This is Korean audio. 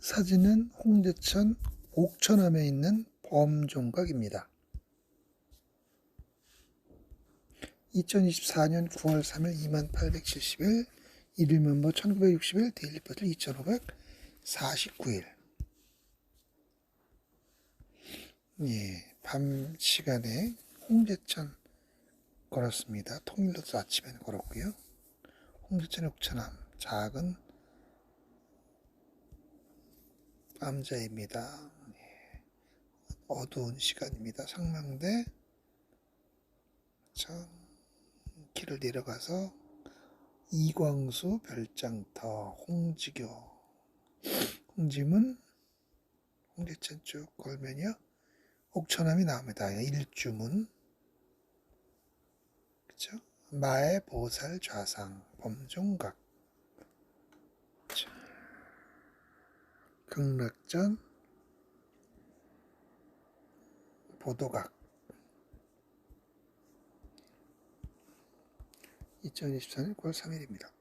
사진은 홍대천 옥천암에 있는 범종각입니다. 2024년 9월 3일 2871, 일일 멤버 1961, 데일리 버틀 2549일. 예, 밤 시간에 홍대천 걸었습니다. 통일로도 아침에는 걸었고요. 홍대천 옥천암 작은 밤자입니다. 예, 어두운 시간입니다. 상명대 전 길을 내려가서 이광수 별장터 홍지교 홍지문 홍대천 쭉 걸면요 옥천암이 나옵니다. 일주문 그쵸? 마의 보살 좌상 범종각 극락전 보도각 2024년 9월 3일입니다.